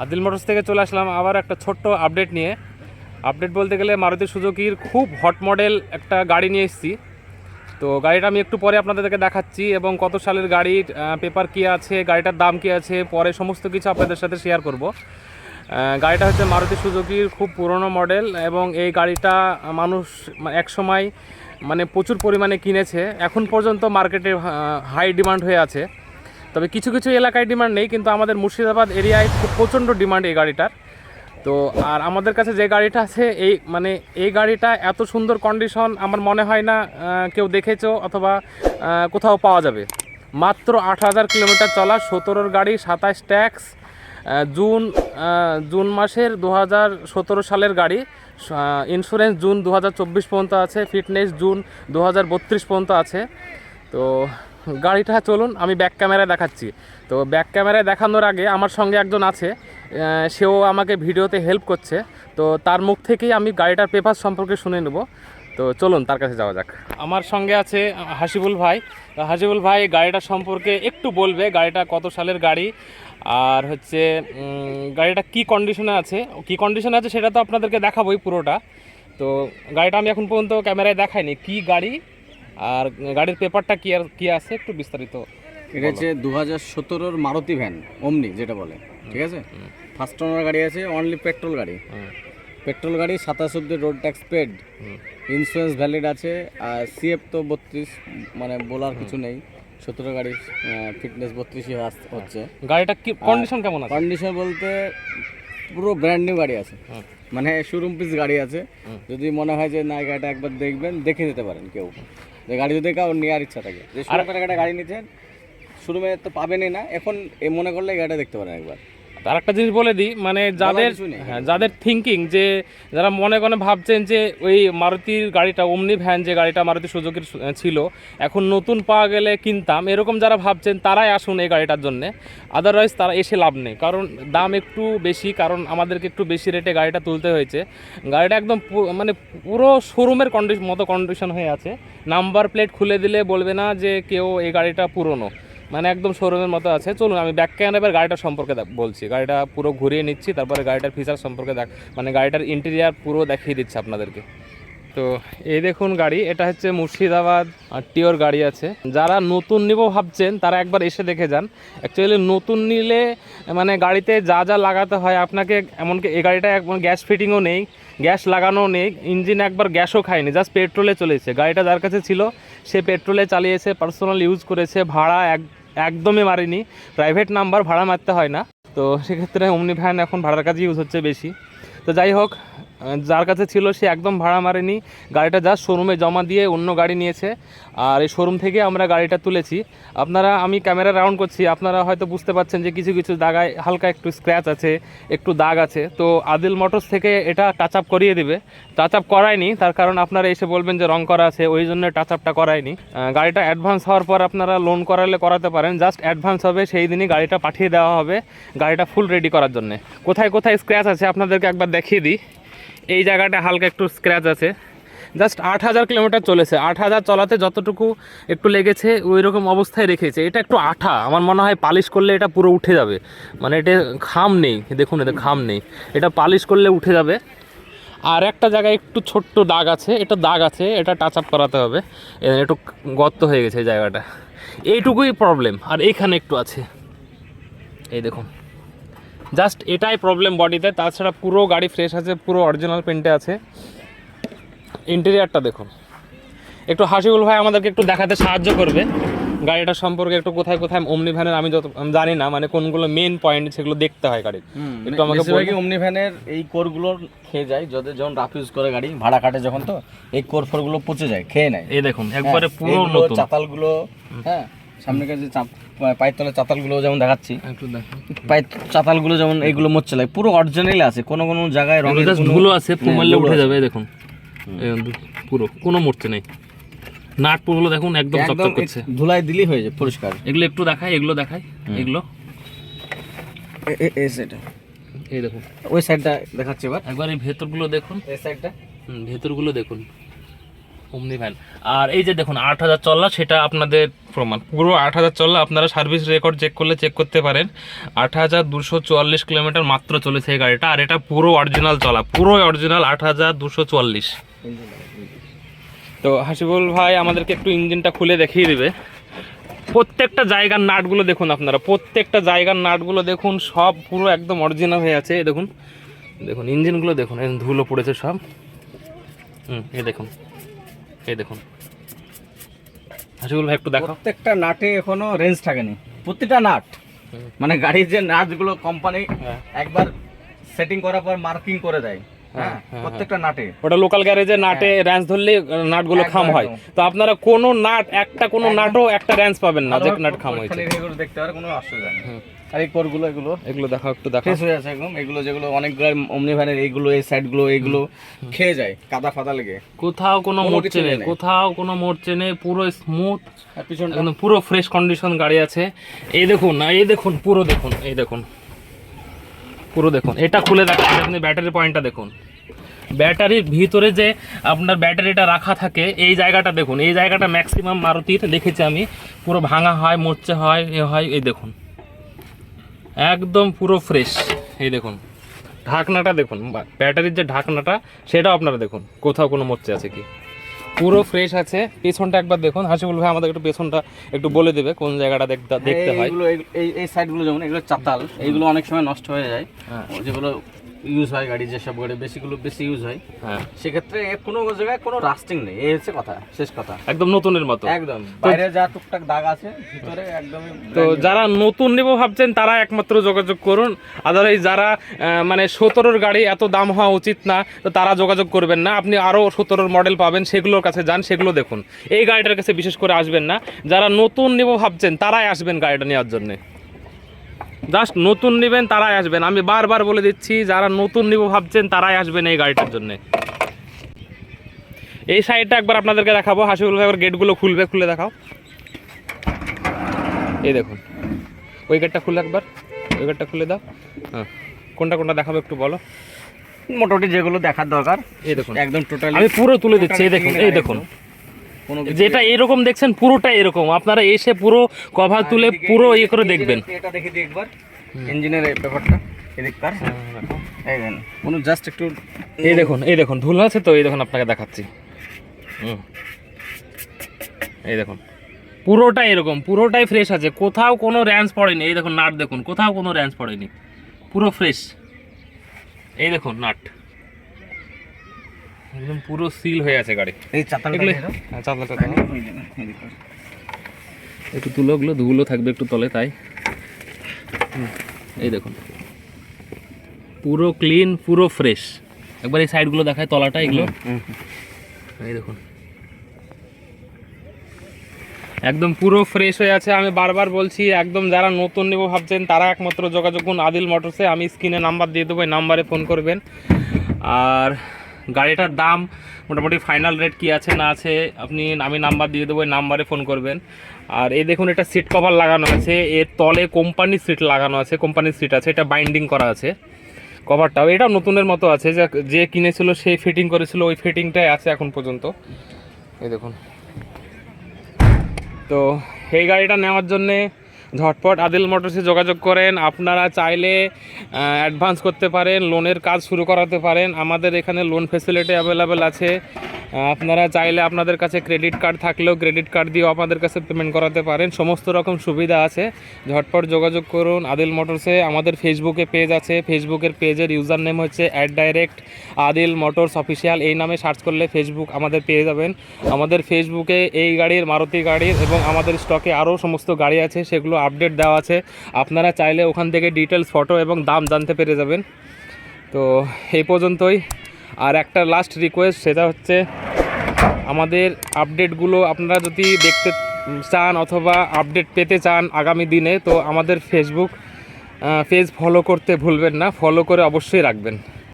Adil motors থেকে চলে আসলাম আবার একটা ছোট্ট আপডেট নিয়ে। আপডেট বলতে গেলে মারুতি সুজুকির খুব হট মডেল একটা গাড়ি নিয়ে এসেছি। তো গাড়িটা আমি একটু পরে আপনাদেরকে দেখাচ্ছি এবং কত সালের গাড়ির পেপার কী আছে, গাড়িটার দাম কী আছে, পরে সমস্ত কিছু আপনাদের সাথে শেয়ার করব। গাড়িটা হচ্ছে মারুতি সুজুকির খুব পুরনো মডেল এবং এই গাড়িটা মানুষ এক সময় মানে প্রচুর পরিমাণে কিনেছে। এখন পর্যন্ত মার্কেটে হাই ডিমান্ড হয়ে আছে। তবে কিছু কিছু এলাকায় ডিমান্ড নেই, কিন্তু আমাদের মুর্শিদাবাদ এরিয়ায় খুব প্রচণ্ড ডিমান্ড এই গাড়িটার। তো আর আমাদের কাছে যে গাড়িটা আছে, এই মানে এই গাড়িটা এত সুন্দর কন্ডিশন আমার মনে হয় না কেউ দেখেছ অথবা কোথাও পাওয়া যাবে। মাত্র আট হাজার কিলোমিটার চলা, সতেরোর গাড়ি, সাতাশ ট্যাক্স জুন জুন মাসের দু হাজার সতেরো সালের গাড়ি। ইন্স্যুরেন্স জুন দু হাজার চব্বিশ পর্যন্ত আছে ফিটনেস জুন দু হাজার বত্রিশ পর্যন্ত আছে। তো গাড়িটা চলুন, আমি ব্যাক ক্যামেরায় দেখাচ্ছি। তো ব্যাক ক্যামেরায় দেখানোর আগে আমার সঙ্গে একজন আছে সেও আমাকে ভিডিওতে হেল্প করছে। তো তার মুখ থেকেই আমি গাড়িটার পেপার সম্পর্কে শুনে নেব। তো চলুন, তার কাছে যাওয়া যাক। আমার সঙ্গে আছে হাসিবুল ভাই। হাসিবুল ভাই, গাড়িটা সম্পর্কে একটু বলবে, গাড়িটা কত সালের গাড়ি? আর হচ্ছে গাড়িটা কি কন্ডিশনে আছে? কি কন্ডিশনে আছে সেটা তো আপনাদেরকে দেখাবোই পুরোটা। তো গাড়িটা আমি এখন পর্যন্ত ক্যামেরায় দেখাইনি। কি গাড়ি? আর গাড়ির পেপারটা কি আর কি আছে একটু বিস্তারিত এটা হচ্ছে দু হাজার সতেরোর মারুতি ভ্যান অমনি যেটা বলে ঠিক আছে? ফার্স্ট ওনার গাড়ি আছে অনলি পেট্রোল গাড়ি। পেট্রোল গাড়ি সাতাশ অব্দি road tax paid insurance valid আছে আর সিএফ তো বত্রিশ মানে বলার কিছু নেই। সতেরো গাড়ি ফিটনেস বত্রিশই হচ্ছে। গাড়িটা কি কন্ডিশন কেমন আছে? কন্ডিশন বলতে পুরো ব্র্যান্ড নিউ গাড়ি আছে। মানে শোরুম পিস গাড়ি আছে। যদি মনে হয় যে না গাড়িটা একবার দেখবেন দেখে নিতে পারেন কেউ। যে গাড়ি যদি কাউ নেওয়ার ইচ্ছা থাকে। যে শোরুমের একটা গাড়ি নিচ্ছেন শোরুমে তো পাবেনই না। এখন এ মনে করলে গাড়িটা দেখতে পারেন একবার। আর একটা জিনিস বলে দিই মানে যাদের হ্যাঁ যাদের থিঙ্কিং যে যারা মনে মনে ভাবছেন যে ওই মারুতির গাড়িটা অমনি ভ্যান যে গাড়িটা মারুতি সুযোগের ছিল এখন নতুন পাওয়া গেলে কিনতাম এরকম যারা ভাবছেন তারাই আসুন এই গাড়িটার জন্যে। আদারওয়াইজ তারা এসে লাভ নেই কারণ দাম একটু বেশি কারণ আমাদেরকে একটু বেশি রেটে গাড়িটা তুলতে হয়েছে। গাড়িটা একদম মানে পুরো শোরুমের কন্ডিশন মতো কন্ডিশন হয়ে আছে। নাম্বার প্লেট খুলে দিলে বলবে না যে কেউ এই গাড়িটা পুরনো। মানে একদম শোরুমের মতো আছে। চলুন, আমি ব্যাক ক্যামেরা গাড়িটা সম্পর্কে বলছি। গাড়িটা পুরো ঘুরিয়ে নিচ্ছি, তারপরে গাড়িটার ফিচার সম্পর্কে দেখ মানে গাড়িটার ইন্টেরিয়ার পুরো দেখিয়ে দিচ্ছে আপনাদেরকে। তো এই দেখুন গাড়ি, এটা হচ্ছে মুর্শিদাবাদ টিওর গাড়ি আছে। যারা নতুন নিব ভাবছেন, তারা একবার এসে দেখে যান। অ্যাকচুয়ালি নতুন নিলে মানে গাড়িতে যা যা লাগাতে হয়, আপনাকে এমনকি এই গাড়িটা একবার গ্যাস ফিটিংও নেই গ্যাস লাগানো নেই ইঞ্জিন একবার গ্যাসও খায়নি জাস্ট পেট্রোলে চলেছে। গাড়িটা যার কাছে ছিল, সে পেট্রোলে চালিয়েছে পার্সোনাল ইউজ করেছে, ভাড়া এক একদমই মারিনি। প্রাইভেট নাম্বার ভাড়া মারতে হয় না। তো সেক্ষেত্রে অমনি ভ্যান এখন ভাড়ার কাজে ইউজ হচ্ছে বেশি। তো যাই হোক যার কাছে ছিল সে একদম ভাড়া মারেনি। গাড়িটা জাস্ট শোরুমে জমা দিয়ে অন্য গাড়ি নিয়েছে। আর এই শোরুম থেকে আমরা গাড়িটা তুলেছি। আপনারা, আমি ক্যামেরা রাউন্ড করছি। আপনারা হয়তো বুঝতে পারছেন যে কিছু কিছু জায়গায় হালকা একটু স্ক্র্যাচ আছে, একটু দাগ আছে। তো আদিল মোটরস থেকে এটা টাচ আপ করিয়ে দেবে। টাচ আপ করায়নি, তার কারণ আপনারা এসে বলবেন যে রং করা আছে, ওই জন্য টাচ আপটা করায়নি। গাড়িটা অ্যাডভান্স হওয়ার পর আপনারা লোন করালে করাতে পারেন। জাস্ট অ্যাডভান্স হবে, সেই দিনই গাড়িটা পাঠিয়ে দেওয়া হবে। গাড়িটা ফুল রেডি করার জন্য। কোথায় কোথায় স্ক্র্যাচ আছে, আপনাদেরকে একবার দেখিয়ে দিই। এই জায়গাটা হালকা একটু স্ক্র্যাচ আছে। জাস্ট আট হাজার কিলোমিটার চলেছে। আট হাজার চলাতে যতটুকু একটু লেগেছে ওই রকম অবস্থায় রেখেছে। এটা একটু আঠা। আমার মনে হয় পালিশ করলে এটা পুরো উঠে যাবে। মানে এটা খাম নেই। দেখুন, এটা খাম নেই। এটা পালিশ করলে উঠে যাবে। আর একটা জায়গায় একটু ছোট্ট দাগ আছে। এটা দাগ আছে। এটা টাচ আপ করাতে হবে। একটু গর্ত হয়ে গেছে এই জায়গাটা। এইটুকুই প্রবলেম আর এইখানে একটু আছে। এই দেখুন। জাস্ট এটাই প্রবলেম বডিতে তাছাড়া পুরো গাড়ি ফ্রেশ আছে পুরো অরিজিনাল পেন্টে আছে। ইন্টেরিয়ারটা দেখুন। একটু হাসিবুল ভাই আমাদেরকে একটু দেখাতে সাহায্য করবে। গাড়িটা সম্পর্কে একটু কোথায় কোথায় অমনি ভ্যানের আমি যত জানি না মানে কোনগুলো মেন পয়েন্ট সেগুলো দেখতে হয় গাড়ির। একটু আমাকে বেশিরভাগই অমনি ভ্যানের এই কোরগুলো খেয়ে যায় যদি যখন রাফ ইউজ করে গাড়ি ভাড়া কাটে যখন তো এই কোর ফোরগুলো পচে যায় খেয়ে নেয়। এই দেখুন একবারে হ্যাঁ, পুরো নতুন। চাতালগুলো হ্যাঁ সামনে যে চাপ- পায়ের তলে চাতালগুলো যেমন দেখাচ্ছি পায়ের চাতালগুলো যেমন এইগুলো মরছে লাগে পুরো অরিজিনাল আছে কোনো কোনো জায়গায় রঙের ধুলো আছে ফু হ্যাঁ, উঠে যাবে দেখুন। পুরো কোনো মূর্তি নেই। নাট পুরগুলো দেখুন একদম চকচক করছে। ধুলায় দিলেই হয়ে যায় পরিষ্কার। এগুলো একটু দেখাই এগুলো দেখাই এগুলো। এই সাইডটা এই দেখুন। ওই সাইডটা দেখাচ্ছি এবার। একবার এই ভেতরগুলো দেখুন। এই সাইডটা হুম, ভেতরগুলো দেখুন। অমনি ভ্যান আর এই যে দেখুন, আট হাজার চল্লা, সেটা আপনাদের প্রমাণ। পুরো আট হাজার চল্লা আপনারা সার্ভিস রেকর্ড চেক করলে চেক করতে পারেন। আট হাজার দুশো চুয়াল্লিশ কিলোমিটার মাত্র চলেছে এই গাড়িটা, আর এটা পুরো অরিজিনাল চলা, পুরো অরিজিনাল আট হাজার দুশো চুয়াল্লিশ। তো হাসিবুল ভাই, আমাদেরকে একটু ইঞ্জিনটা খুলে দেখিয়ে দিবে। প্রত্যেকটা জায়গার নাটগুলো দেখুন আপনারা, প্রত্যেকটা জায়গার নাটগুলো দেখুন, সব পুরো একদম অরিজিনাল হয়ে আছে। দেখুন দেখুন, ইঞ্জিনগুলো দেখুন ধুলো পড়েছে সব। হুম, এই দেখুন। এই দেখুন। ভাই একটু দেখো প্রত্যেকটা নাটে এখনও রেঞ্জ থাকেনি। প্রতিটা নাট মানে গাড়ির যে নাটগুলো কোম্পানি হ্যাঁ। একবার সেটিং করার পর মার্কিং করে দেয়। হ্যাঁ হ্যাঁ, প্রত্যেকটা নাটে। ওটা লোকাল গ্যারেজে নাটে র্যাঞ্চ ধরলে নাটগুলো খাম হয়। তো আপনারা কোনো নাট একটা কোনো নাটও একটা র্যাঞ্চ পাবেন না যে নাট খাম হয়েছে। দেখতে পারে কোনো অসুবিধা নেই। আর এই কোরগুলো এগুলো। এগুলো দেখাও একটু দেখাও। ফ্রেশ হয়ে আছে একদম। এগুলো যেগুলো অনেকগুলো অমনি ভ্যানের এইগুলো এই সাইডগুলো এইগুলো খেয়ে যায় কাদা ফাদা লেগে। কোথাও কোনো মোড়চে নেই। কোথাও কোনো মোড়চে নেই পুরো স্মুথ পিছনটা? একদম পুরো ফ্রেশ কন্ডিশন গাড়ি আছে। এই দেখুন না এই দেখুন পুরো দেখুন এই দেখুন। পুরো দেখুন এটা খুলে দেখুন আপনি ব্যাটারি পয়েন্টটা দেখুন। ব্যাটারির ভিতরে যে আপনার ব্যাটারিটা রাখা থাকে এই জায়গাটা দেখুন এই জায়গাটা ম্যাক্সিমাম মারুতির দেখেছি আমি। পুরো ভাঙা হয় মোর্চে হয় এ হয় এই দেখুন। একদম পুরো ফ্রেশ এই দেখুন ঢাকনাটা দেখুন ব্যাটারির যে ঢাকনাটা সেটা আপনারা দেখুন কোথাও কোনো মরচে আছে কি। পুরো ফ্রেশ আছে পেছনটা একবার দেখুন হাসিবুল ভাই আমাদের একটু পেছনটা একটু বলে দেবে কোন জায়গাটা দেখতে দেখতে হয়। এইগুলো এই- এই এই সাইডগুলো যেমন এগুলো চাতাল এইগুলো অনেক সময় নষ্ট হয়ে যায়। হ্যাঁ। যেগুলো ইউজ হয় গাড়ি যেসব গাড়ি বেশিগুলো বেশি ইউজ হয়। হ্যাঁ। সেক্ষেত্রে কোনো জায়গায় কোনো রাস্টিং নেই। এই হচ্ছে কথা শেষ কথা। একদম নতুনের মতো। একদম। বাইরে যা টুকটাক দাগ আছে ভিতরে একদমই তো যারা নতুন নেব ভাবছেন তারা একমাত্র যোগাযোগ করুন। আদারওয়াইজ যারা মানে সতেরোর গাড়ি এত দাম হওয়া উচিত না তো তারা যোগাযোগ করবেন না। আপনি আরও সতেরোর মডেল পাবেন সেগুলোর কাছে যান সেগুলো দেখুন। এই গাড়িটার কাছে বিশেষ করে আসবেন না। যারা নতুন নেব ভাবছেন তারাই আসবেন গাড়িটা নেওয়ার জন্যে। জাস্ট নতুন নেবেন তারাই আসবেন। আমি বারবার বলে দিচ্ছি যারা নতুন নেব ভাবছেন তারাই আসবেন এই গাড়িটার জন্যে। এই সাইডটা একবার আপনাদেরকে দেখাবো হাসিবুল ভাই একবার গেটগুলো খুলবে খুলে দেখাও। এই দেখুন ওই গেটটা খুলে একবার ওই গেটটা খুলে দাও। হ্যাঁ কোনটা কোনটা দেখাবো একটু বলো। মোটামুটি যেগুলো দেখার দরকার এই দেখুন। একদম টোটালি আমি পুরো তুলে দিচ্ছি এই দেখুন এই দেখুন। কোনো যেটা এরকম দেখছেন পুরোটা এরকম। আপনারা এসে পুরো কভার তুলে পুরো ইয়ে করে দেখবেন। এটা দেখে দিই একবার। ইঞ্জিনের ব্যাপারটা এই দেন কোনো জাস্ট একটু এই দেখুন এই দেখুন ধুলো আছে তো এই দেখুন আপনাকে দেখাচ্ছি। হুম। এই দেখুন পুরোটাই এরকম পুরোটাই ফ্রেশ আছে। কোথাও কোনো র্যাঞ্চ পড়েনি। এই দেখুন নাট দেখুন কোথাও কোনো র্যাঞ্চ পড়েনি। পুরো ফ্রেশ এই দেখুন নাট। একদম পুরো সিল হয়ে আছে গাড়ি। এই চাতালটা। হ্যাঁ, চাদরটা দাও। ওই যে না, এদিক কর। একটু তুলো ওগুলো ধুলো থাকবে একটু তলে তাই? এই দেখুন। পুরো ক্লিন পুরো ফ্রেশ। একবার এই সাইডগুলো দেখায় তলাটা এগুলো। এই দেখুন। একদম পুরো ফ্রেশ হয়ে আছে। আমি বারবার বলছি একদম যারা নতুন নেব ভাবছেন তারা একমাত্র যোগাযোগ করুন আদিল মোটরসে। আমি স্ক্রিনে নাম্বার দিয়ে দেবো এই নাম্বারে ফোন করবেন। আর গাড়িটার দাম মোটামুটি ফাইনাল রেট কি আছে না আছে, আপনি আমি নাম্বার দিয়ে দেবো নাম্বারে ফোন করবেন। আর এই দেখুন, এটা সিট কভার লাগানো আছে, এর তলে কোম্পানির সিট লাগানো আছে কোম্পানির সিট আছে, এটা বাইন্ডিং করা আছে। কভারটাও এটা নতুনের মতো আছে, যে যে কিনেছিল, সে ফিটিং করেছিল, ওই ফিটিংটাই আছে এখন পর্যন্ত। এই দেখুন। তো এই গাড়িটা নেওয়ার জন্যে ঝটপট আদিল মোটরসে যোগাযোগ করেন। আপনারা চাইলে অ্যাডভান্স করতে পারেন লোনের কাজ শুরু করাতে পারেন। আমাদের এখানে লোন ফেসিলিটি অ্যাভেলেবেল আছে। আপনারা চাইলে আপনাদের কাছে ক্রেডিট কার্ড থাকলেও ক্রেডিট কার্ড দিয়েও আপনাদের কাছে পেমেন্ট করাতে পারেন। সমস্ত রকম সুবিধা আছে। ঝটপট যোগাযোগ করুন। আদিল মোটরসে আমাদের ফেসবুকে পেজ আছে। ফেসবুকের পেজের ইউজার নেম হচ্ছে at direct Adil Motors official এই নামে সার্চ করলে ফেসবুক আমাদের পেয়ে যাবেন। আমাদের ফেসবুকে এই গাড়ির মারুতি গাড়ির এবং আমাদের স্টকে আরও সমস্ত গাড়ি আছে। সেগুলো আপডেট দেওয়া আছে। আপনারা চাইলে ওখান থেকে ডিটেলস ফটো এবং দাম জানতে পেরে যাবেন। তো এই পর্যন্তই। আর একটা লাস্ট রিকোয়েস্ট সেটা হচ্ছে আমাদের আপডেটগুলো আপনারা যদি দেখতে চান অথবা আপডেট পেতে চান আগামী দিনে, তো আমাদের ফেসবুক পেজ ফলো করতে ভুলবেন না। ফলো করে অবশ্যই রাখবেন।